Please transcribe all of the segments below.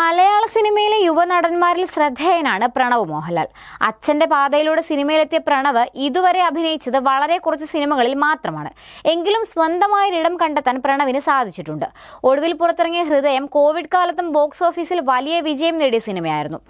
മലയാള സിനിമയിലെ യുവനടന്മാരിൽ ശ്രദ്ധേയനാണ് പ്രണവ് മോഹൻലാൽ. അച്ഛന്റെ പാതയിലൂടെ സിനിമയിലെത്തിയ പ്രണവ് ഇതുവരെ അഭിനയിച്ചത് വളരെ കുറച്ച് സിനിമകളിൽ മാത്രമാണ്. എങ്കിലും സ്വന്തമായൊരിടം കണ്ടെത്താൻ പ്രണവിന് സാധിച്ചിട്ടുണ്ട്. ഒടുവിൽ പുറത്തിറങ്ങിയ ഹൃദയം കോവിഡ് കാലത്തും ബോക്സ് ഓഫീസിൽ വലിയ വിജയം നേടിയ സിനിമയായിരുന്നു.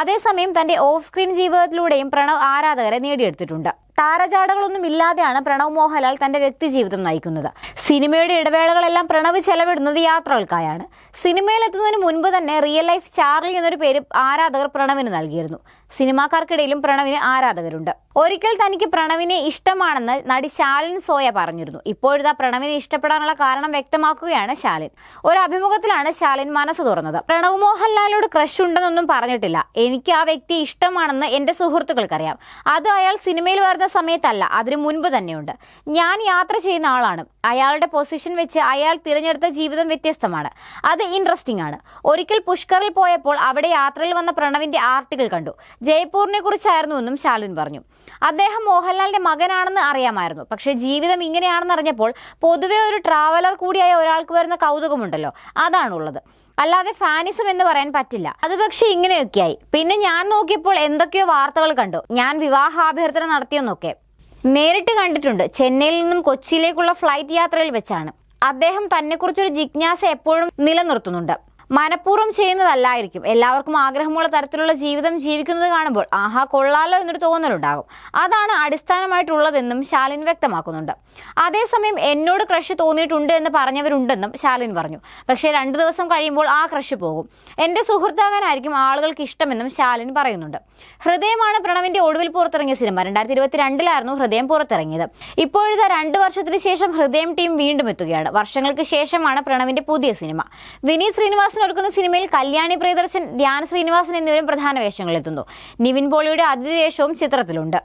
അതേസമയം തന്റെ ഓഫ് സ്ക്രീൻ ജീവിതത്തിലൂടെയും പ്രണവ് ആരാധകരെ നേടിയെടുത്തിട്ടുണ്ട്. താരജാടകളൊന്നും ഇല്ലാതെയാണ് പ്രണവ് മോഹൻലാൽ തന്റെ വ്യക്തിജീവിതം നയിക്കുന്നത്. സിനിമയുടെ ഇടവേളകളെല്ലാം പ്രണവ് ചെലവിടുന്നത് യാത്രകൾക്കായാണ്. സിനിമയിലെത്തുന്നതിന് മുൻപ് തന്നെ റിയൽ ലൈഫ് ചാർലി എന്നൊരു പേര് ആരാധകർ പ്രണവിന് നൽകിയിരുന്നു. സിനിമാക്കാർക്കിടയിലും പ്രണവിന് ആരാധകരുണ്ട്. ഒരിക്കൽ തനിക്ക് പ്രണവിനെ ഇഷ്ടമാണെന്ന് നടി ശാലിൻ സോയ പറഞ്ഞിരുന്നു. ഇപ്പോഴിതാ പ്രണവിനെ ഇഷ്ടപ്പെടാനുള്ള കാരണം വ്യക്തമാക്കുകയാണ് ശാലിൻ. ഒരു അഭിമുഖത്തിലാണ് ശാലിൻ മനസ്സ് തുറന്നത്. പ്രണവ് മോഹൻലാലിനോട് ക്രഷ് ഉണ്ടെന്നൊന്നും പറഞ്ഞിട്ടില്ല. എനിക്ക് ആ വ്യക്തി ഇഷ്ടമാണെന്ന് എന്റെ സുഹൃത്തുക്കൾക്കറിയാം. അത് അയാൾ സിനിമയിൽ വരുന്ന സമയത്തല്ല അതിനു മുൻപ് തന്നെയുണ്ട്. ഞാൻ യാത്ര ചെയ്യുന്ന ആളാണ്. അയാളുടെ പൊസിഷൻ വെച്ച് അയാൾ തിരഞ്ഞെടുത്ത ജീവിതം വ്യത്യസ്തമാണ്. അത് ഇൻട്രസ്റ്റിംഗ് ആണ്. ഒരിക്കൽ പുഷ്കറിൽ പോയപ്പോൾ അവിടെ യാത്രയിൽ വന്ന പ്രണവിന്റെ ആർട്ടിക്കിൾ കണ്ടു. ജയ്പൂരിനെ കുറിച്ചായിരുന്നു എന്നും ശാലിൻ പറഞ്ഞു. അദ്ദേഹം മോഹൻലാലിന്റെ മകനാണെന്ന് അറിയാമായിരുന്നു. പക്ഷേ ജീവിതം ഇങ്ങനെയാണെന്ന് അറിഞ്ഞപ്പോൾ പൊതുവെ ഒരു ട്രാവലർ കൂടിയായ ഒരാൾക്ക് വരുന്ന കൗതുകമുണ്ടല്ലോ. അതാണുള്ളത്. അല്ലാതെ ഫാനിസം എന്ന് പറയാൻ പറ്റില്ല. അത് പക്ഷെ ഇങ്ങനെയൊക്കെയായി. പിന്നെ ഞാൻ നോക്കിയപ്പോൾ എന്തൊക്കെയോ വാർത്തകൾ കണ്ടു. ഞാൻ വിവാഹാഭ്യർത്ഥന നടത്തിയെന്നൊക്കെ. നേരിട്ട് കണ്ടിട്ടുണ്ട്. ചെന്നൈയിൽ നിന്നും കൊച്ചിയിലേക്കുള്ള ഫ്ലൈറ്റ് യാത്രയിൽ വെച്ചാണ്. അദ്ദേഹം തന്നെക്കുറിച്ചൊരു ജിജ്ഞാസ എപ്പോഴും നിലനിർത്തുന്നുണ്ട്. മനഃപൂർവം ചെയ്യുന്നതല്ലായിരിക്കും. എല്ലാവർക്കും ആഗ്രഹമുള്ള തരത്തിലുള്ള ജീവിതം ജീവിക്കുന്നത് കാണുമ്പോൾ ആഹാ കൊള്ളാലോ എന്നൊരു തോന്നലുണ്ടാകും. അതാണ് അടിസ്ഥാനമായിട്ടുള്ളതെന്നും ശാലിൻ വ്യക്തമാക്കുന്നുണ്ട്. അതേസമയം എന്നോട് ക്രഷ് തോന്നിയിട്ടുണ്ട് എന്ന് പറഞ്ഞവരുണ്ടെന്നും ശാലിൻ പറഞ്ഞു. പക്ഷേ രണ്ട് ദിവസം കഴിയുമ്പോൾ ആ ക്രഷ് പോകും. എന്റെ സുഹൃത്താകാനായിരിക്കും ആളുകൾക്ക് ഇഷ്ടമെന്നും ശാലിൻ പറയുന്നുണ്ട്. ഹൃദയമാണ് പ്രണവിന്റെ ഒടുവിൽ പുറത്തിറങ്ങിയ സിനിമ. രണ്ടായിരത്തി ഇരുപത്തിരണ്ടിലായിരുന്നു ഹൃദയം പുറത്തിറങ്ങിയത്. ഇപ്പോഴത്തെ രണ്ട് വർഷത്തിന് ശേഷം ഹൃദയം ടീം വീണ്ടും എത്തുകയാണ്. വർഷങ്ങൾക്ക് ശേഷമാണ് പ്രണവിന്റെ പുതിയ സിനിമ. വിനീത് ശ്രീനിവാസൻ ഒരുക്കുന്ന സിനിമയിൽ കല്യാണി പ്രിയദർശൻ ധ്യാൻ ശ്രീനിവാസൻ എന്നിവരും പ്രധാന വേഷങ്ങളിലെത്തുന്നു. നിവിൻ പോളിയുടെ അതിഥി വേഷവും ചിത്രത്തിലുണ്ട്.